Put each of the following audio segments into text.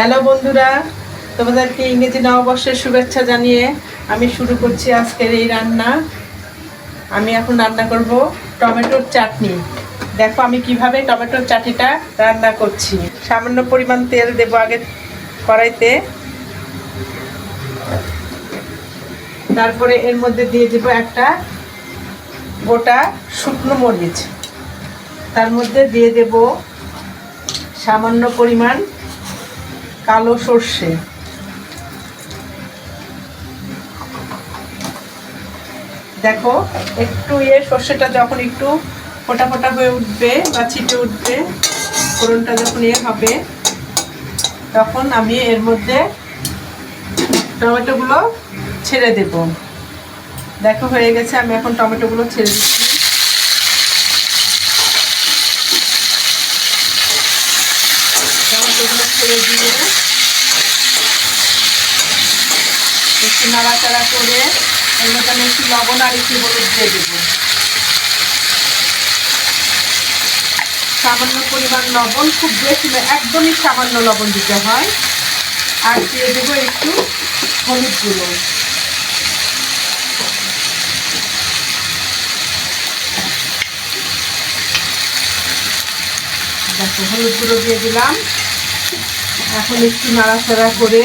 Hello বন্ধুরা, তোমাদেরকে ইংরেজি নববর্ষের শুভেচ্ছা জানিয়ে আমি শুরু করছি আজকের এই রান্না। আমি এখন রান্না করব টমেটোর চাটনি। দেখো আমি কীভাবে টমেটোর চাটনিটা রান্না করছি। সামান্য পরিমাণ তেল দেবো আগে কড়াইতে। তারপরে এর মধ্যে দিয়ে দেবো একটা গোটা শুকনো মরিচ। তার মধ্যে দিয়ে দেব সামান্য পরিমাণ কালো সর্ষে। দেখো, একটু ইয়ে সর্ষেটা যখন একটু ফোটা ফোটা হয়ে উঠবে বা ছিটে উঠবে, ফোড়নটা যখন ইয়ে হবে, তখন আমি এর মধ্যে টমেটোগুলো ছেড়ে দেব। দেখো, হয়ে গেছে, আমি এখন টমেটোগুলো ছেড়ে দিচ্ছি। ছেড়ে দিয়ে একটু নাড়াচাড়া করে এর একটু লবণ আর একটু হলুদ দিয়ে দেবো। সামান্য পরিমাণ লবণ, খুব বেশি একদমই সামান্য লবণ দিতে হয়। আর দিয়ে দেবো একটু হলুদ গুঁড়ো। দেখো, হলুদ গুঁড়ো দিয়ে দিলাম। এখন একটু নাড়াচাড়া করে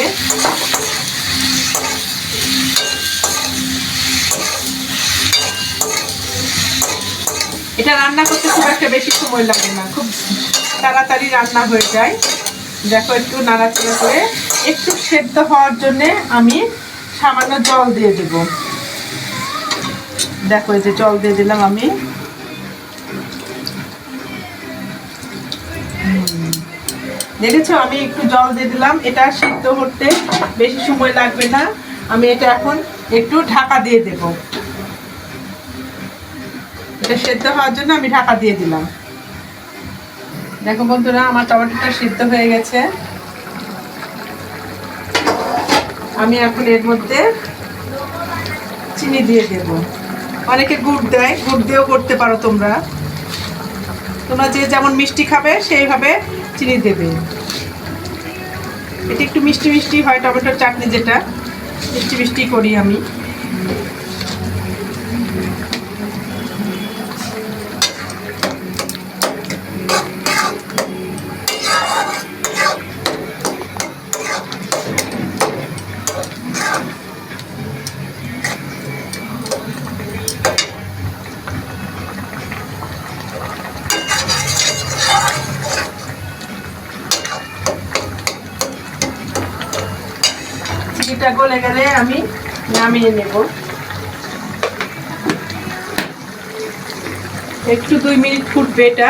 এটা রান্না করতে খুব একটা বেশি সময় লাগে না, খুব তাড়াতাড়ি রান্না হয়ে যায়। দেখো একটু নাড়াচাড়া করে, একটু সেদ্ধ হওয়ার জন্যে আমি সামান্য জল দিয়ে দেব। দেখো এই যে জল দিয়ে দিলাম আমি। হুম। দেখেছ আমি একটু জল দিয়ে দিলাম। এটা সিদ্ধ করতে বেশি সময় লাগবে না। আমি এটা এখন একটু ঢাকা দিয়ে দেবো। এটা সেদ্ধ হওয়ার জন্য আমি ঢাকা দিয়ে দিলাম। দেখো বন্ধুরা, আমার টমেটোটা সিদ্ধ হয়ে গেছে। আমি এখন এর মধ্যে চিনি দিয়ে দেব। অনেকে গুড় দেয়, গুড় দিয়েও করতে পারো তোমরা। তোমরা যে যেমন মিষ্টি খাবে, সেইভাবে চিনি দেবে। এটা একটু মিষ্টি মিষ্টি হয় টমেটোর চাটনি যেটা। মিষ্টি মিষ্টি করি আমি। চিনিটা গলে গেলে আমি নামিয়ে নেব। একটু দুই মিনিট ফুটবে এটা।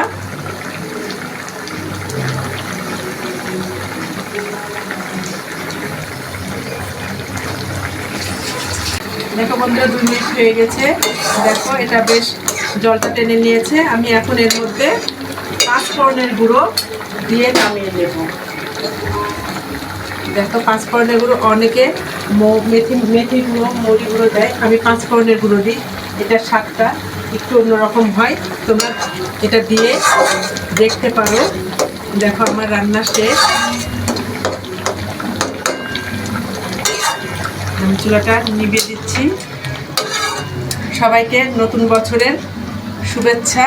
দেখো বন্ধুরা, দুই মিনিট হয়ে গেছে। দেখো, এটা বেশ জলটা টেনে নিয়েছে। আমি এখন এর মধ্যে পাঁচ ফোড়নের গুঁড়ো দিয়ে নামিয়ে নেব। দেখো, পাঁচ ফোড়নের গুঁড়ো অনেকে মেথি মেথি গুঁড়ো, মৌরি গুঁড়ো দেয়। আমি পাঁচ ফোড়নের গুঁড়ো দিই। এটার স্বাদটা একটু অন্যরকম হয়। তোমরা এটা দিয়ে দেখতে পারো। দেখো, আমার রান্না শেষ। আমি চুলাটা নিভিয়ে দিচ্ছি। সবাইকে নতুন বছরের শুভেচ্ছা।